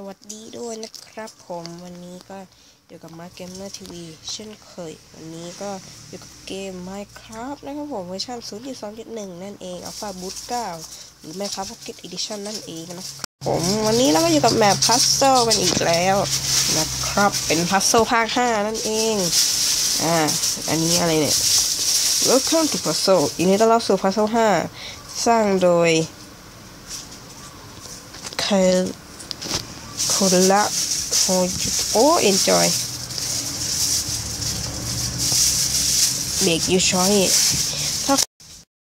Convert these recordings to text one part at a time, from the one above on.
สวัสดีด้วยนะครับผมวันนี้ก็อยู่กับมาเกมเมอร์ทีวีเช่นเคย วันนี้ก็อยู่กับเกม Minecraft นะครับผมเวอร์ชัน0.2.1 นั่นเอง Alpha Boot 9 หรือ Minecraft Pocket Edition นั่นเองนะครับผมวันนี้เราก็อยู่กับแมปพัซเซิลกันอีกแล้วนะครับเป็นพัซเซิลภาค 5 นั่นเองอ่าอันนี้อะไรเนี่ย Welcome to Puzzle ยินดีต้อนรับสู่ Puzzle 5 สร้างโดยเค คนละโอ้โอ้ enjoy เบรกยูชอยถ้า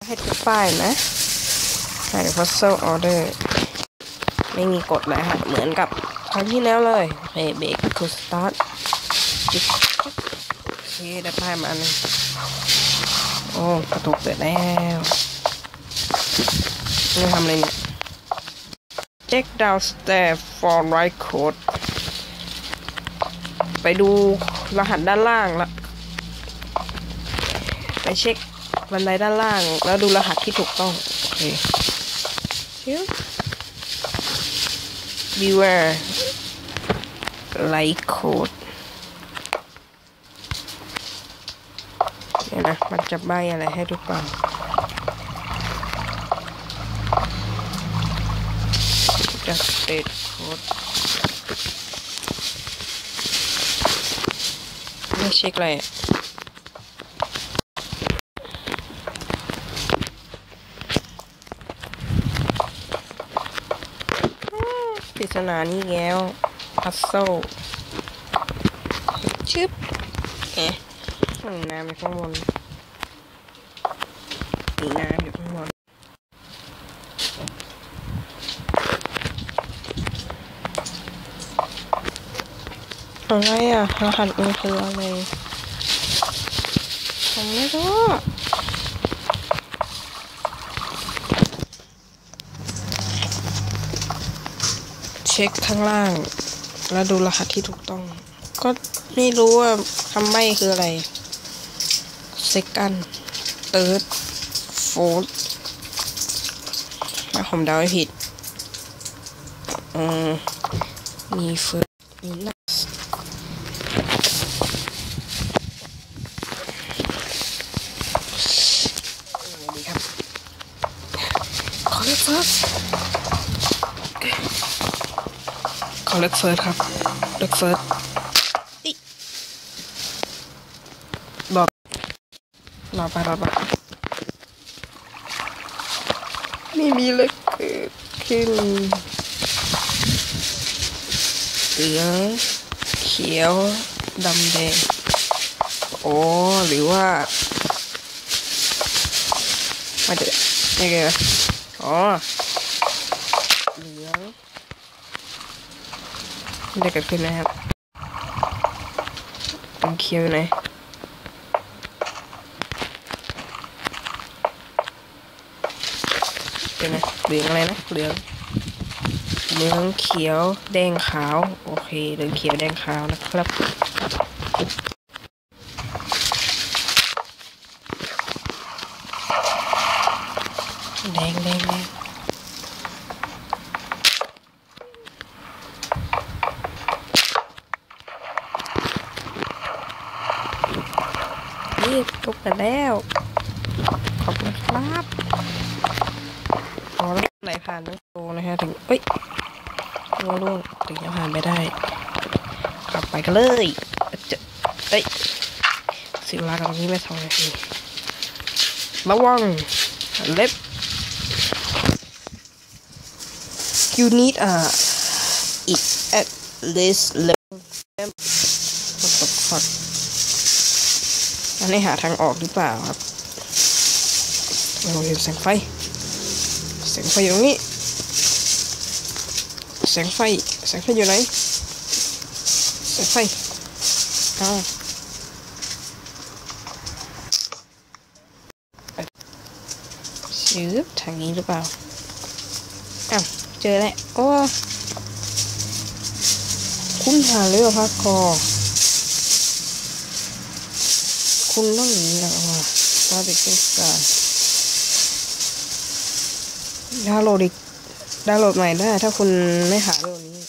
ให้ทุกป้ายนะใส่ puzzle order ไม่มีกฎเลยฮะเหมือนกับครั้งที่แล้วเลยเฮ้เบรกคือ start จิ๊กโอเคได้ป้ายมาอันหนึงโอ้ประตูเปิดแล้วนี่ทำอะไรเนี่ย check downstairs for right code ไปดูรหัสด้านล่างละไปเช็คบันไดด้านล่าง แล้วดูรหัสที่ถูกต้อง โอเคเชิว beware light code เนี่ยนะ มันจะใบอะไรให้ทุกคน จะเตดโค้ดไม่เช็คอะไรอะปริศนานี่แก้วพัซโซชึบเอ๊ะหน้ำอยู่ข้างบนมีน้ำ อะไรอะรหัสมันคืออะไรผมไม่รู้เช็คข้างล่าง แล้วดูรหัสที่ถูกต้อง ก็ไม่รู้ว่าคำใบ้คืออะไร second third fourth ถ้าผมเดาไม่ผิด อืมมี first มี last ดีครับ ขอเลือกเฟิร์ส ขอเลือกเฟิร์สครับเลือกเฟิร์สอิบอกรอไปรอไปไม่มีเลยเกิดขึ้นเหลืองเขียวดำแดงโอ้หรือว่ามาเดี๋ยวยังไงวะอ๋อ เหลือง ไม่ได้เกิดขึ้นนะครับเป็นเขียวอยู่ไหนเป็นไงเหลืองอะไรนะเหลืองเหลืองเขียวแดงขาว โอเคเหลืองเขียวแดงขาวนะครับแดงแดงแดงนี่ทุกกันแล้ ว ขอบคุณครับอ๋อแล้วไหลผ่านต้องโตนะฮะถึงเอ้ยล่วล่วงถึงจะผ่านไปได้กลับไปกันเลยเจะเอ้ยเสิเวลากับตรงนี้ไม่สองนาทีระวังเล็บ you need a at least level what the fuck อันนี้หาทางออกหรือเปล่าครับเราเห็นแสงไฟ แสงไฟอยู่ตรงนี้ แสงไฟ แสงไฟอยู่ไหน แสงไฟอ้าวชืบทางนี้หรือเปล่า อ้าว เจอแล้ว โอ้ คุณหาเรือพักคอ 굴렁이라고 바비큐가ถ้าโหลดอีกดาวน์โหลดใหม่ได้ ถ้าคุณไม่หาโหลดนี้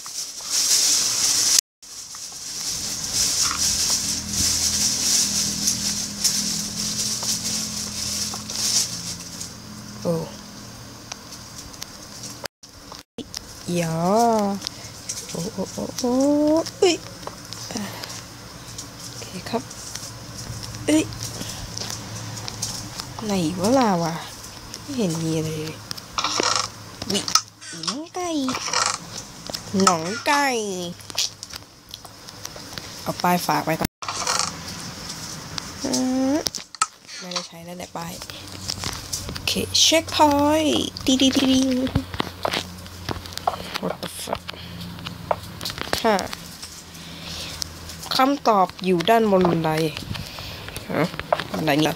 โอ้ยาโอ้โอ้โอ้โอ้ยโอเคครับ เอ้ยไหนวะลาวะไม่เห็นมีเลยวิหนองไก่หนองไก่เอาป้ายฝากไว้ก่อนไม่ได้ใช้แล้วแหละป้ายโอเคเช็คพอยต์ดีดีดีดี what the fuck ฮะคำตอบอยู่ด้านบนบันได ฮะบันไดนี่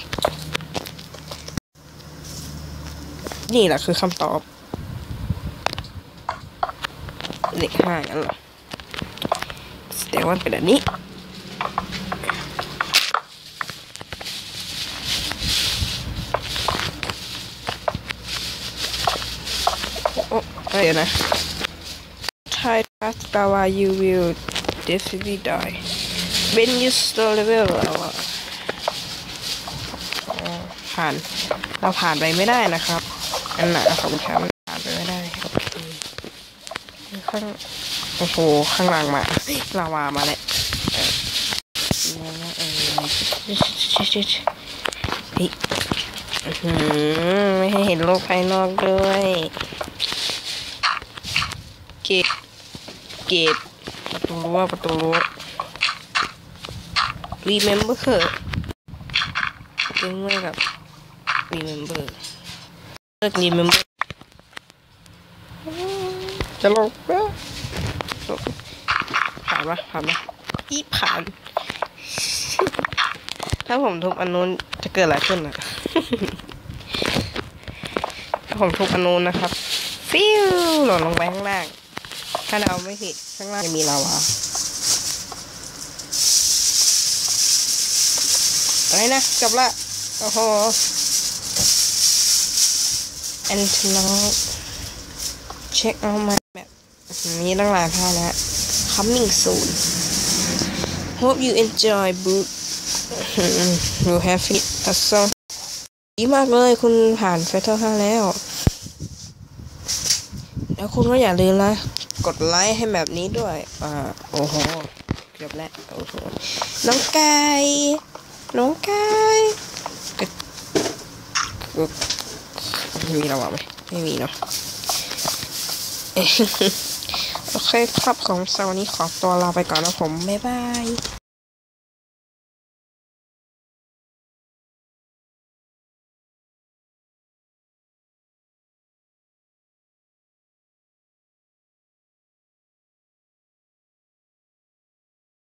นี่แหละคือคำตอบเลขห้างั้นเหรอแสดงว่าเป็นแบบนี้โอ้เดี๋ยวนะ Try fast lava you will definitely die when you slow level lava อ๋อ ผ่าน เราผ่านไปไม่ได้นะครับอันหนาของฉันผ่านไปไม่ได้โอเคข้างโอ้โหข้างหล่างมาลาวามาแล้วเออเออเฮ้ยอื้อหือไม่ให้เห็นโลกภายนอกด้วย เกตเกตประตูรั้วประตูรั้ว remember เก่งมากกับ remember เลิก remember จะลงปะผ่านปะผ่านปะอีผ่าน ถ้าผมทุบอันนู้นจะเกิดอะไรขึ้นอะถ้าผมทุบอันนู้นนะครับ ฟิวหล่นลงไปข้างล่าง ถ้าเราไม่ผิดข้างล่างจะมีลาวาอะไรนะ จบละ โอ้โห and now check out my map มีตั้งหลายภาคนะ coming soon hope you enjoy boot you have it that's so ดีมากเลยคุณผ่านเฟเทอร์ห้าแล้ว แล้วคุณก็อย่าลืมนะ กดไลค์ให้แบบนี้ด้วย อ่า โอ้โหเกือบแล้วโอ้โหน้องไก่น้องไก่กึกกึก มีระหว่างไหมไม่มีเนาะโอเคครับของสวันนี้ขอตัวลาไปก่อนนะผม บ๊ายบาย